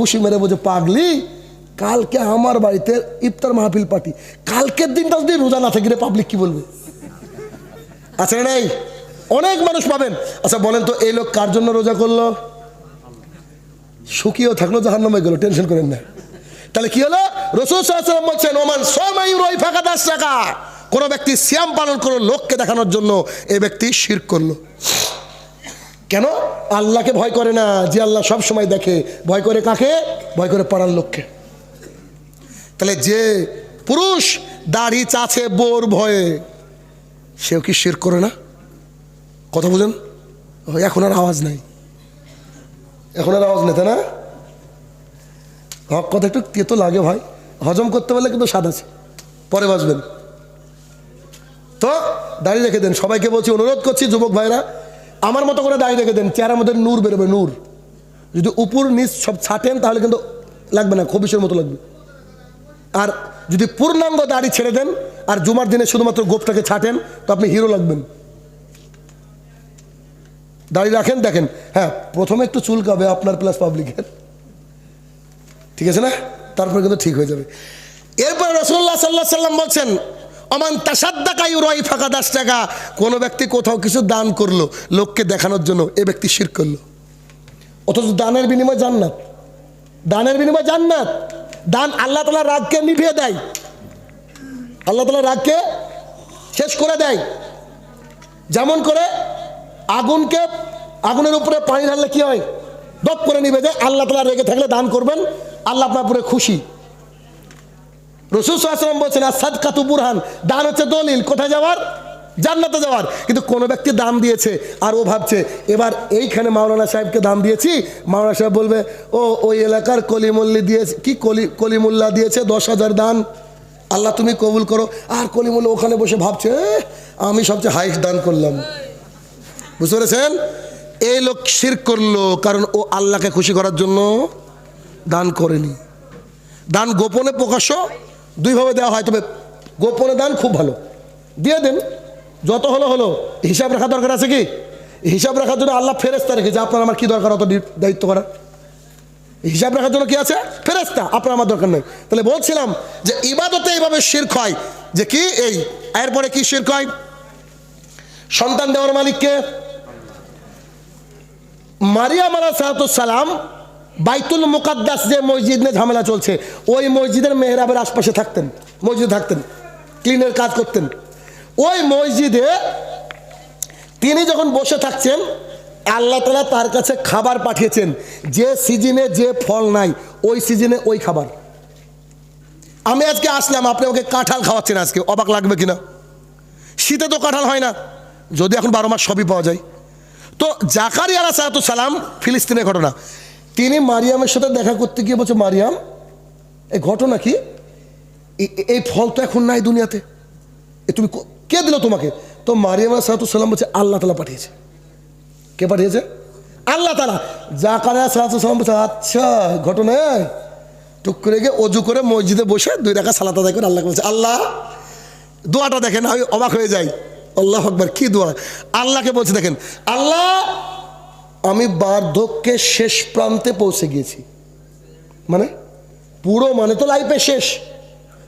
খুশি মেরে বোঝে পাগলি, কালকে আমার বাড়িতে ইফতার মাহফিল পার্টি। কালকের দিনটা যদি রোজা না থাকে পাবলিক কি বলবে? আচ্ছা নাই? অনেক মানুষ পাবেন। আচ্ছা বলেন তো, এই লোক কার জন্য রোজা করল? সুখীও থাকল জাহান নামে গেলো, টেনশন করেন না। তাহলে কি হলো? রসুল সাল্লাম বলছেন, ওমান সময় রই ফাঁকা দাস টাকা কোনো ব্যক্তি শ্যাম পালন করল লোককে দেখানোর জন্য এই ব্যক্তি শির করল। কেন? আল্লাহকে ভয় করে না যে আল্লাহ সব সময় দেখে। ভয় করে কাকে? ভয় করে পাড়ার লোককে। তাহলে যে পুরুষ দাড়ি চাছে বোর ভয়ে, সেও কি শির করে না? কথা বুঝেন? এখন আর আওয়াজ নাই। এখন আর আওয়াজ নেই, তাই না? হক কথা একটু তেতো লাগে ভাই। হজম করতে পারলে কিন্তু স্বাদ আছে। পরে বাঁচবেন। তো দাড়ি রেখে দেন। সবাইকে বলছি, অনুরোধ করছি, যুবক ভাইরা আমার মতো করে দাড়ি রেখে দেন, চেহারার মধ্যে নূর বেরোবে, নূর। যদি উপর, নিচ সব ছাটেন, তাহলে কিন্তু লাগবে না খবিসের মতো লাগবে। আর যদি পূর্ণাঙ্গ দাড়ি ছেড়ে দেন, আর জুমার দিনে শুধুমাত্র গোপটাকে ছাটেন, তো আপনি হিরো লাগবেন। দাড়ি রাখেন, দেখেন হ্যাঁ প্রথমে একটু চুলকাবে আপনার প্লাস পাবলিকের ঠিক আছে না? তারপরে কিন্তু ঠিক হয়ে যাবে। এরপর রসুল্লাহ সাল্লাহ সাল্লাম বলছেন অমান তাসাদ্দাকাই রয় ফাঁকা দাস টাকা কোনো ব্যক্তি কোথাও কিছু দান করল, লোককে দেখানোর জন্য এ ব্যক্তি শির করল। অথচ দানের বিনিময় জান্নাত। দানের বিনিময় জান্নাত। দান আল্লাহ তালা রাগকে নিভিয়ে দেয়। আল্লাহ তালা রাগকে শেষ করে দেয়। যেমন করে আগুনকে, আগুনের উপরে পানি ঢাললে কি হয়? দপ করে নিবে যে আল্লাহ তালা রেগে থাকলে দান করবেন, আল্লাহ আপনার উপরে খুশি। রসুল সাল্লাম বলছেন, আর সাদকাতু বুরহান। দান হচ্ছে দলিল, কোথায় যাওয়ার? জান্নাতে যাওয়ার। কিন্তু কোনো ব্যক্তি দান দিয়েছে আর ও ভাবছে, এবার এইখানে মাওলানা সাহেবকে দান দিয়েছি? মাওলানা সাহেব বলবে, ও, ওই এলাকার কলিমল্লি দিয়েছে। কি কলি কলিমুল্লাহ দিয়েছে? দশ হাজার দান। আল্লাহ তুমি কবুল করো। আর কলিমুল্লাহ ওখানে বসে ভাবছে আমি সবচেয়ে হাইস্ট দান করলাম। বুঝতে পেরেছেন? এই লোক শির করল কারণ ও আল্লাহকে খুশি করার জন্য দান করেনি। দান গোপনে প্রকাশ্য দুইভাবে দেওয়া হয়, তবে গোপনে দান, খুব ভালো। দিয়ে দেন, যত হলো হলো। হিসাব রাখা দরকার আছে কি? হিসাব রাখার জন্য আল্লাহ ফেরেস্তা রেখেছে। আপনার আমার কি দরকার অত দায়িত্ব করা হিসাব রাখার জন্য কি আছে? ফেরেস্তা আপনার আমার দরকার নেই। তাহলে বলছিলাম যে ইবাদতে এইভাবে শির্ক হয়, যে কি এই, এরপরে কি শির্ক হয়? সন্তান দেওয়ার মালিককে মারিয়াম আলা সালাম বাইতুল মুকাদ্দাস যে মসজিদ নিয়ে ঝামেলা চলছে, ওই মসজিদের মেহরাবের আশপাশে থাকতেন, মসজিদে থাকতেন, ক্লিনের কাজ করতেন। ওই মসজিদে তিনি যখন বসে থাকছেন, আল্লাহ তালা তার কাছে খাবার পাঠিয়েছেন। যে সিজনে যে ফল নাই, ওই সিজনে ওই খাবার। আমি আজকে আসলাম, আপনি ওকে কাঁঠাল খাওয়াচ্ছেন আজকে, অবাক লাগবে কিনা? শীতে তো কাঁঠাল হয় না, যদি এখন বারো মাস সবই পাওয়া যায়। তো জাকারি আলা সালাম ফিলিস্তিনের ঘটনা। তিনি মারিয়ামের সাথে দেখা করতে গিয়ে বলছে, মারিয়াম এই ঘটনা কি? এই ফল তো এখন নাই দুনিয়াতে। এ তুমি কে দিল তোমাকে? তো মারিয়াম সালাম বলছে, আল্লাহ তালা পাঠিয়েছে। কে পাঠিয়েছে? আল্লাহ তালা জাকারিয়া সালাম বলছে আচ্ছা ঘটনা। টুক করে গিয়ে অজু করে মসজিদে বসে দুই টাকা সালাত আদায় করে আল্লাহ বলছে, আল্লাহ, দোয়াটা দেখেন, আমি অবাক হয়ে যাই। আল্লাহ আকবার, কি দোয়া? আল্লাহকে বলছে, দেখেন, আল্লাহ আমি বার্ধক্যের শেষ প্রান্তে পৌঁছে গিয়েছি। মানে? বুড়ো মানে তো লাইফে শেষ।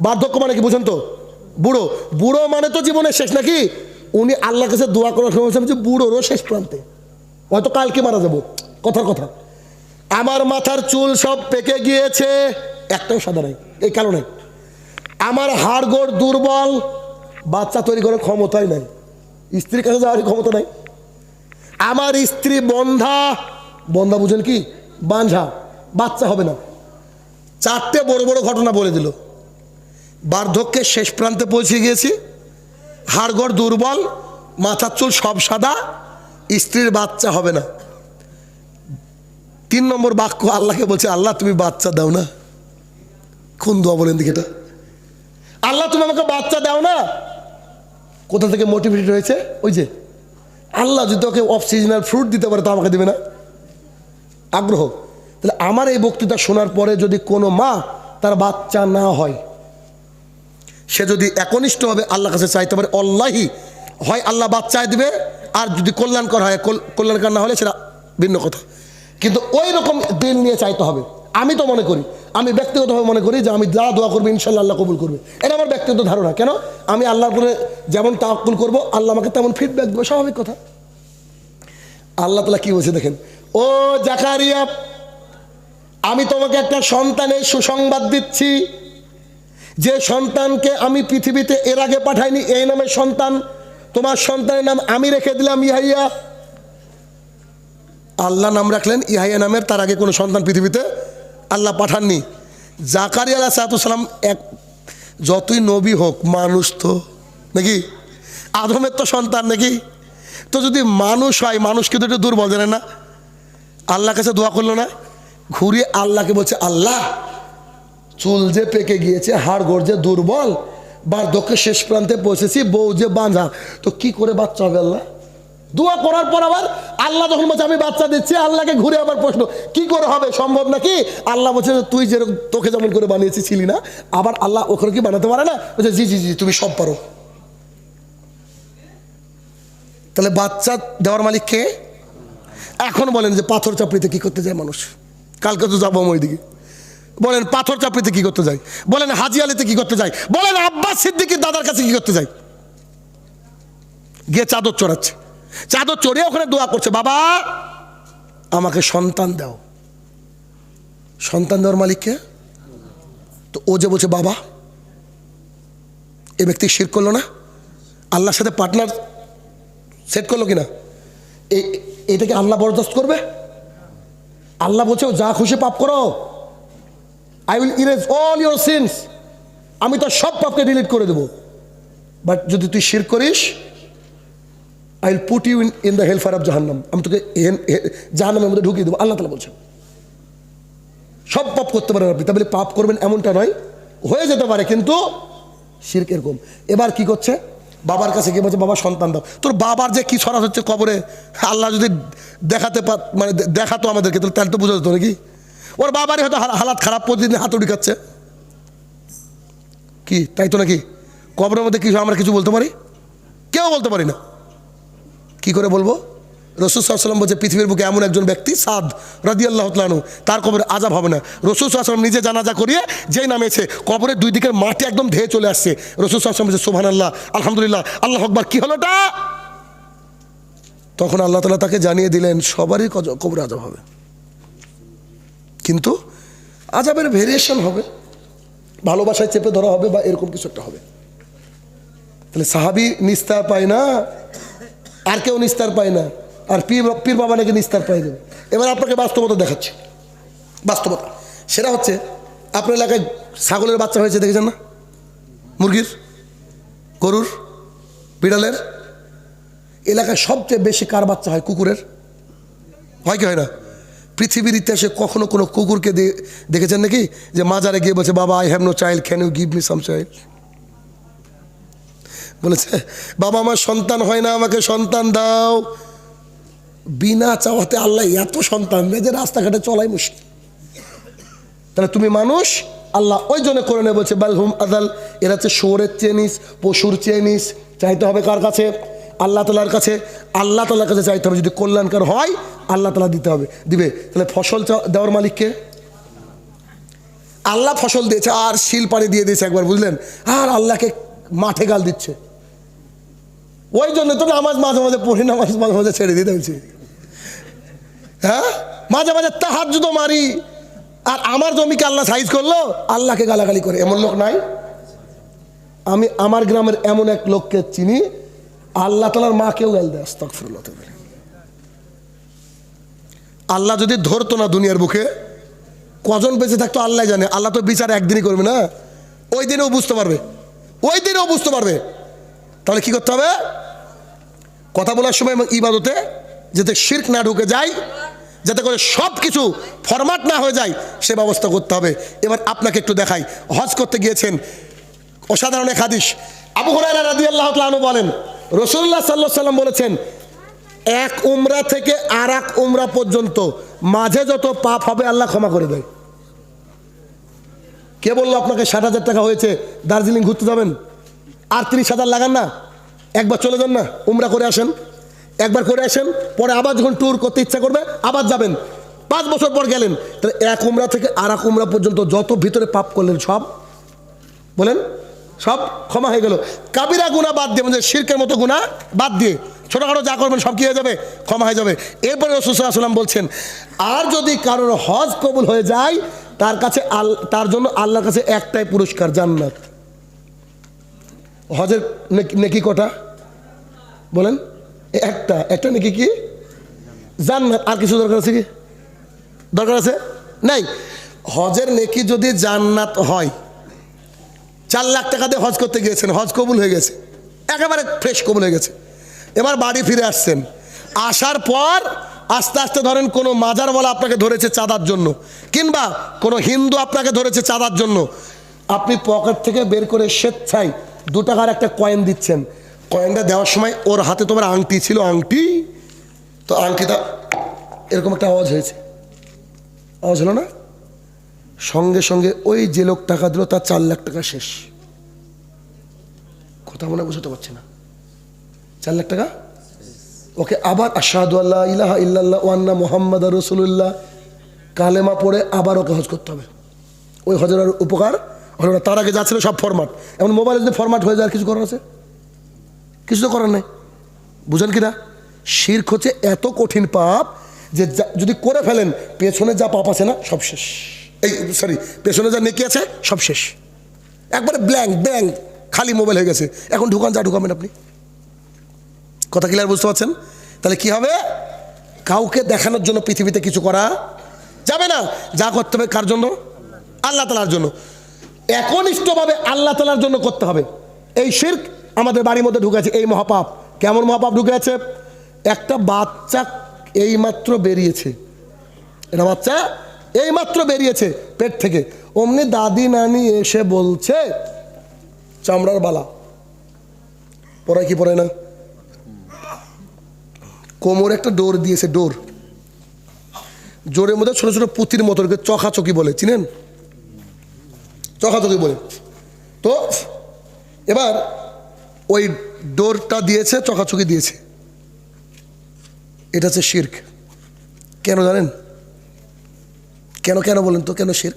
বার্ধক্য মানে কি বুঝেন তো? বুড়ো। বুড়ো মানে তো জীবনের শেষ নাকি? উনি আল্লাহ কাছে দোয়া করার সময় যে বুড়োরও শেষ প্রান্তে। হয়তো কালকে মারা যাব। কথার কথা। আমার মাথার চুল সব পেকে গিয়েছে। একটাও সাদা নাই। এই নাই। আমার হাড়গোড় দুর্বল। বাচ্চা তৈরি করার ক্ষমতাই নাই। স্ত্রীর কাছে যাওয়ার ক্ষমতা নাই। আমার স্ত্রী বন্ধা বন্ধা বুঝেন কি? বাঁঝা বাচ্চা হবে না। চারটে বড় বড় ঘটনা বলে দিল। বার্ধক্যের শেষ প্রান্তে পৌঁছে গিয়েছি। হাড়গড় দুর্বল, মাথার চুল সব সাদা, স্ত্রীর বাচ্চা হবে না। তিন নম্বর বাক্য আল্লাহকে বলছে, আল্লাহ, তুমি বাচ্চা দাও না। কোন দোয়া বলেন দিকে এটা? আল্লাহ, তুমি আমাকে বাচ্চা দাও না। কোথা থেকে মোটিভেটেড হয়েছে? ওই যে আল্লাহ যদি ওকে অফ সিজনাল ফ্রুট দিতে পারে, তো আমাকে দেবে না। আগ্রহ। তাহলে আমার এই বক্তৃতা শোনার পরে যদি কোনো মা তার বাচ্চা না হয়, সে যদি একনিষ্ঠভাবে আল্লাহ কাছে চাইতে পারে, অল্লাহি, হয় আল্লাহ বাচ্চায় দিবে, আর যদি কল্যাণকর হয়, কল- কল্যাণকর না হলে সেটা ভিন্ন কথা। কিন্তু ওই রকম দিন নিয়ে চাইতে হবে। আমি তো মনে করি, আমি ব্যক্তিগতভাবে মনে করি যে আমি যা দোয়া করব, ইনশাল্লাহ আল্লাহ কবুল করবে। এটা আমার ব্যক্তিগত ধারণা। কেন? আমি আল্লাহর উপরে যেমন তাকুল করব, আল্লাহ আমাকে তেমন ফিডব্যাক দেবে। স্বাভাবিক কথা। আল্লাহ তালা কি বলছে দেখেন? ও জাকারিয়া, আমি তোমাকে একটা সন্তানের সুসংবাদ দিচ্ছি। যে সন্তানকে আমি পৃথিবীতে এর আগে পাঠাইনি, এই নামের সন্তান। তোমার সন্তানের নাম আমি রেখে দিলাম ইহাইয়া আল্লাহ নাম রাখলেন ইহাইয়া নামের। তার আগে কোনো সন্তান পৃথিবীতে আল্লাহ পাঠাননি। জাকারিয়া আল্লাহ সালাম এক যতই নবী হোক, মানুষ তো, নাকি? আদমের তো সন্তান নাকি? তো যদি মানুষ হয় মানুষকে তো একটু দুর্বল, জানে না? আল্লাহ কাছে দোয়া করল না? ঘুরিয়ে আল্লাহকে বলছে, আল্লাহ, চুল যে পেকে গিয়েছে, হাড় গোড় যে দুর্বল, বার্ধক্যের শেষ প্রান্তে পৌঁছেছি, বউ যে বাঁধা, তো কি করে বাচ্চা হবে আল্লাহ? দোয়া করার পর আবার আল্লাহ যখন বলছে, আমি বাচ্চা দিচ্ছি, আল্লাহকে ঘুরে আবার প্রশ্ন, কি করে হবে, সম্ভব নাকি? আল্লাহ বলছে, তুই যেরকম, তোকে যেমন করে বানিয়েছি, ছিলি না, আবার আল্লাহ ওখানে কি বানাতে পারে না? বলছে, জি জি জি, তুমি সব পারো। তাহলে বাচ্চা দেওয়ার মালিক কে? এখন বলেন যে পাথর চাপড়িতে কি করতে যায় মানুষ? কালকে তো যাব আমি ওইদিকে। বলেন, পাথর চাপড়িতে কি করতে যায়? বলেন, হাজি আলিতে কি করতে যায়? বলেন, আব্বাস সিদ্দিকির দাদার কাছে কি করতে যায়? গিয়ে চাদর চড়াচ্ছে। চাদর চড়ে ওখানে দোয়া করছে, বাবা, আমাকে সন্তান দাও। সন্তান দেওয়ার মালিককে তো ও যে বলছে, বাবা, এ ব্যক্তি শির করল না? আল্লাহর সাথে পার্টনার সেট করল কিনা? এটাকে আল্লাহ বরদাস্ত করবে? আল্লাহ বলছে, যা খুশি পাপ করো। I will erase all your sins আমি তো সব পাপকে ডিলিট করে দেবো। বাট যদি তুই শির করিস I will put you in in the hellfire of জাহান্নাম আমি তোকে জাহান্নামের মধ্যে ঢুকিয়ে দেবো। আল্লাহ তালা বলছেন। সব পাপ করতে পারেন আপনি তাহলে পাপ করবেন এমনটা নয়। হয়ে যেতে পারে, কিন্তু শির্ক এরকম। এবার কি করছে? বাবার কাছে গিয়ে বলছে, বাবা, সন্তান দাও। তোর বাবার যে কি সরাস হচ্ছে কবরে, আল্লাহ যদি দেখাতে পা মানে দেখাতো আমাদেরকে, তাহলে তাহলে তো বোঝা যেত নাকি? ওর বাবারই হয়তো হালা- হালাত খারাপ, প্রতিদিন হাতুড়ি খাচ্ছে। কি? তাই তো নাকি? কবরের মধ্যে কিছু আমরা কিছু বলতে পারি? কেউ বলতে পারি না। কি করে বলব? রসুল সাল্লাম বলছে, পৃথিবীর বুকে এমন একজন ব্যক্তি, সাদ রাদি আল্লাহ তালু তার কবরে আজাব হবে না। রসুল সাল্লাম নিজে জানাজা করিয়ে যেই নামেছে, কবরের দুই দিকের মাটি একদম ধেয়ে চলে আসছে। রসুল সাল্লাম বলছে সোহান আল্লাহ আলহামদুলিল্লাহ, আল্লাহ আকবার, কি হলোটা তখন আল্লাহ তালা তাকে জানিয়ে দিলেন, সবারই কবরে আজাব হবে। কিন্তু আজাবের ভেরিয়েশন হবে। ভালোবাসায় চেপে ধরা হবে বা এরকম কিছু একটা হবে। তাহলে সাহাবি নিস্তার পায় না। আর কেউ নিস্তার পায় না। আর পীর পীর বাবা নাকি নিস্তার পায় না। এবার আপনাকে বাস্তবতা দেখাচ্ছি। বাস্তবতা। সেটা হচ্ছে, আপনার এলাকায় ছাগলের বাচ্চা হয়েছে, দেখেছেন না? মুরগির, গরুর, বিড়ালের। এলাকায় সবচেয়ে বেশি কার বাচ্চা হয়? কুকুরের? হয় কি হয় না? পৃথিবীর ইতিহাসে কখনো কোনো কুকুরকে দেখেছেন নাকি? যে মাজারে গিয়ে বলছে, বাবা I have no child can you give me some child বলেছে, বাবা আমার সন্তান হয় না, আমাকে সন্তান দাও। বিনা চাওয়াতে আল্লাহ এত সন্তান দেয় যে রাস্তাঘাটে চলাই মুশকিল। তাহলে তুমি মানুষ? আল্লাহ ওই জন্য করে নেবে বলছে বালহুম আদাল এরা হচ্ছে শোরের চেনিস, পশুর চেনিস, চাইতে হবে কার কাছে? আল্লাহ তালার কাছে। আল্লাহ তালার কাছে চাইতে হবে, যদি কল্যাণকার হয়, আল্লাহ তালা দিতে হবে। দিবে, তাহলে ফসল দেওয়ার মালিককে আল্লাহ ফসল দিয়েছে, আর শিল পানি দিয়ে দিয়েছে একবার, বুঝলেন? আর আল্লাহকে মাঠে গাল দিচ্ছে। ওই জন্য তো নামাজ মাঝে মাঝে পড়ি, নামাজ মাঝে মাঝে ছেড়ে দিতে হয়েছে। হ্যাঁ? মাঝে মাঝে তাহার জুতো মারি। আর আমার জমিকে আল্লাহ সাইজ করল, আল্লাহকে গালাগালি করে। এমন লোক নাই। আমি আমার গ্রামের এমন এক লোককে চিনি, আল্লাহ তালার মাকেও গাল দেয়। আল্লাহ যদি ধরতো না দুনিয়ার বুকে, কজন বেঁচে থাকতো আল্লাহ জানে। আল্লাহ তো বিচার একদিনই করবে না। ওই দিনেও বুঝতে পারবে। ওই দিনেও বুঝতে পারবে। তাহলে কি করতে হবে? কথা বলার সময় ইবাদতে যাতে শির্ক না ঢুকে যায়, যাতে করে সব কিছু ফরমাট না হয়ে যায়, সে ব্যবস্থা করতে হবে। এবার আপনাকে একটু দেখাই। হজ করতে গিয়েছেন অসাধারণ এক হাদিস। আবু হরাইরা রাদি আল্লাহ তালু বলেন রসুল্লাহ সাল্লাহ সাল্লাম বলেছেন, এক উমরা থেকে আর এক উমরা পর্যন্ত মাঝে যত পাপ হবে আল্লাহ ক্ষমা করে দেয়। কে বলল আপনাকে ষাট হাজার টাকা হয়েছে? দার্জিলিং ঘুরতে যাবেন? আর তিরিশ হাজার লাগান না। একবার চলে যান না, উমরা করে আসেন। একবার করে আসেন, পরে আবার যখন ট্যুর করতে ইচ্ছা করবে, আবার যাবেন। পাঁচ বছর পর গেলেন। তাহলে এক উমরা থেকে আর এক উমরা পর্যন্ত যত ভিতরে পাপ করলেন সব, বলেন, সব ক্ষমা হয়ে গেল। কাবিরা গুণা বাদ দিয়ে মানে শিরকের মতো গুণা বাদ দিয়ে ছোটোখাটো যা করবেন সব কি হয়ে যাবে? ক্ষমা হয়ে যাবে। এরপরে রসুলাম বলছেন, আর যদি কারোর হজ কবুল হয়ে যায়, তার কাছে আল, তার জন্য আল্লাহর কাছে একটাই পুরস্কার জান্নাত। হজের নেকি- কটা? বলেন। একটা একটা নাকি কি? জান্নাত। আর কিছু দরকার আছে কি? দরকার আছে? নাই। হজের নেকি যদি জান্নাত হয়, চার লাখ টাকা দিয়ে হজ করতে গিয়েছেন, হজ কবুল হয়ে গেছে। একেবারে ফ্রেশ কবুল হয়ে গেছে। এবার বাড়ি ফিরে আসছেন। আসার পর আস্তে আস্তে ধরেন কোনো মাজারওয়ালা আপনাকে ধরেছে চাঁদার জন্য, কিংবা কোনো হিন্দু আপনাকে ধরেছে চাঁদার জন্য। আপনি পকেট থেকে বের করে স্বেচ্ছায় দু টাকার একটা কয়েন দিচ্ছেন। কয়েনটা দেওয়ার সময় ওর হাতে তোমার আংটি ছিল, আংটি। তো আংটিটা, এরকম একটা আওয়াজ হয়েছে। আওয়াজ হলো না? সঙ্গে সঙ্গে ওই যে লোক টাকা দিল, তার চার লাখ টাকা শেষ। কথা মনে বুঝতে পারছি না। চার লাখ টাকা? ওকে, আবার আশাহাদু আল্লাহ ইলাহা ইল্লাল্লাহ ওয়ান্না মোহাম্মদ রসুল্লাহ কালেমা পড়ে আবার ওকে হজ করতে হবে। ওই হজের আর উপকার হলো তার আগে যা ছিল সব ফরম্যাট এমন মোবাইলে যদি ফরম্যাট হয়ে যায় কিছু করার আছে? কিছু তো করার নেই। বুঝেন কি না? শির্ক হচ্ছে এত কঠিন পাপ যে যদি করে ফেলেন, পেছনে যা পাপ আছে না, সব শেষ। এই সরি পেছনে যা নেকি আছে, সব শেষ। একবারে ব্ল্যাঙ্ক ব্ল্যাঙ্ক খালি মোবাইল হয়ে গেছে। এখন ঢুকান, যা ঢুকাবেন আপনি। কথা ক্লিয়ার বুঝতে পারছেন? তাহলে কি হবে? কাউকে দেখানোর জন্য পৃথিবীতে কিছু করা যাবে না। যা করতে হবে কার জন্য? আল্লাহ তালার জন্য। একনিষ্ঠভাবে আল্লাহ তালার জন্য করতে হবে। এই শির্ক আমাদের বাড়ির মধ্যে ঢুকেছে, এই মহাপাপ। কেমন মহাপাপ ঢুকে আছে? একটা বাচ্চা এইমাত্র বেরিয়েছে। এটা বাচ্চা এইমাত্র বেরিয়েছে পেট থেকে। অমনি দাদি নানি এসে বলছে, চামড়ার বালা। পড়ায় কি পড়ে না? কোমর একটা ডোর দিয়েছে, ডোর। জোরের মধ্যে ছোট ছোট পুঁতির মতো চকাচকি বলে, চিনেন? চকাচকি বলে। তো এবার ওই ডোরটা দিয়েছে, চকাচকি দিয়েছে। এটা হচ্ছে শির্ক। কেন জানেন? কেন কেন বলেন তো, কেন শির্ক?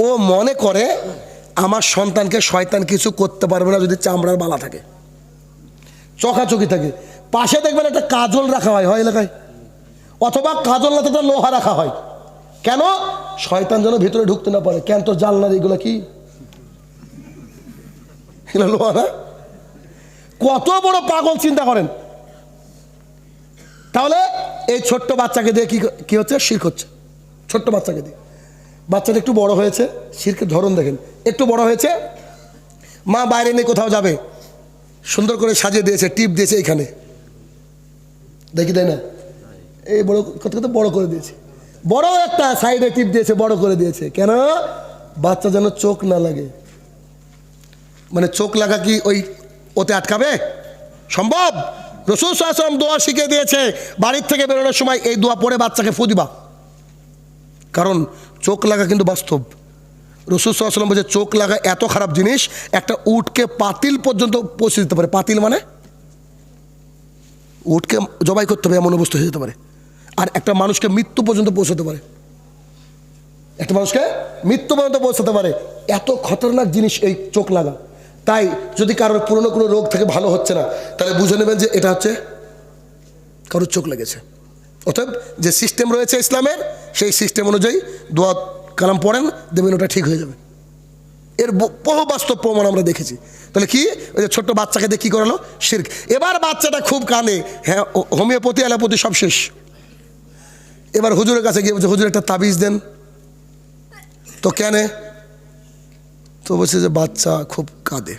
ও মনে করে আমার সন্তানকে শয়তান কিছু করতে পারবে না যদি চামড়ার বালা থাকে। চকাচকি থাকে। পাশে দেখবেন একটা কাজল রাখা হয় হয় এলাকায়। অথবা কাজল না লোহা রাখা হয়। কেন? শয়তান যেন ভিতরে ঢুকতে না পারে। কেন তোর জানলা এগুলো কি? কত বড় পাগল চিন্তা করেন। তাহলে এই ছোট্ট বাচ্চাকে দিয়ে কি হচ্ছে? শির্ক হচ্ছে। ছোট্ট বাচ্চাকে দিয়ে। বাচ্চাটা একটু বড় হয়েছে, শির্কের ধরন দেখেন। একটু বড় হয়েছে, মা বাইরে নিয়ে কোথাও যাবে। সুন্দর করে সাজিয়ে দিয়েছে, টিপ দিয়েছে এখানে দেখি তাই না? এই বড় কত কত বড় করে দিয়েছে। বড় একটা সাইডে টিপ দিয়েছে, বড় করে দিয়েছে। কেন? বাচ্চা যেন চোখ না লাগে। মানে চোখ লাগা কি ওই ওতে আটকাবে? সম্ভব? রসুল সাহসালাম দোয়া শিখে দিয়েছে, বাড়ির থেকে বেরোনোর সময় এই দোয়া পড়ে বাচ্চাকে ফু দিবা। কারণ চোখ লাগা কিন্তু বাস্তব। রসুল সাল্লাম বলছে, চোখ লাগা এত খারাপ জিনিস, একটা উটকে পাতিল পর্যন্ত পৌঁছে দিতে পারে। পাতিল মানে? উটকে জবাই করতে হবে, এমন অবস্থা হয়ে যেতে পারে। আর একটা মানুষকে মৃত্যু পর্যন্ত পৌঁছাতে পারে। একটা মানুষকে মৃত্যু পর্যন্ত পৌঁছাতে পারে। এত খতরনাক জিনিস এই চোখ লাগা। তাই যদি কারোর পুরনো কোনো রোগ থেকে ভালো হচ্ছে না, তাহলে বুঝে নেবেন যে এটা হচ্ছে কারোর চোখ লেগেছে। অতএব যে সিস্টেম রয়েছে ইসলামের, সেই সিস্টেম অনুযায়ী দোয়া, কালাম পড়েন দেবেন ওটা ঠিক হয়ে যাবে। এর বহু বাস্তব প্রমাণ আমরা দেখেছি। তাহলে কি? ওই যে ছোট্ট বাচ্চাকে দিয়ে কী করালো? শির্ক। এবার বাচ্চাটা খুব কানে হ্যাঁ হোমিওপ্যাথি, অ্যালোপ্যাথি সব শেষ। এবার হুজুরের কাছে গিয়ে বলছে, হুজুর, একটা তাবিজ দেন। তো কেন? তো বলছে যে, বাচ্চা খুব কাঁদে।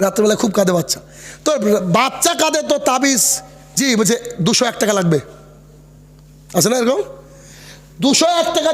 রাত্রেবেলা খুব কাঁদে বাচ্চা। তো বাচ্চা কাঁদে তো তাবিজ। জি, বলছে, দুশো এক টাকা লাগবে। আছে না এরকম? দুশো এক টাকা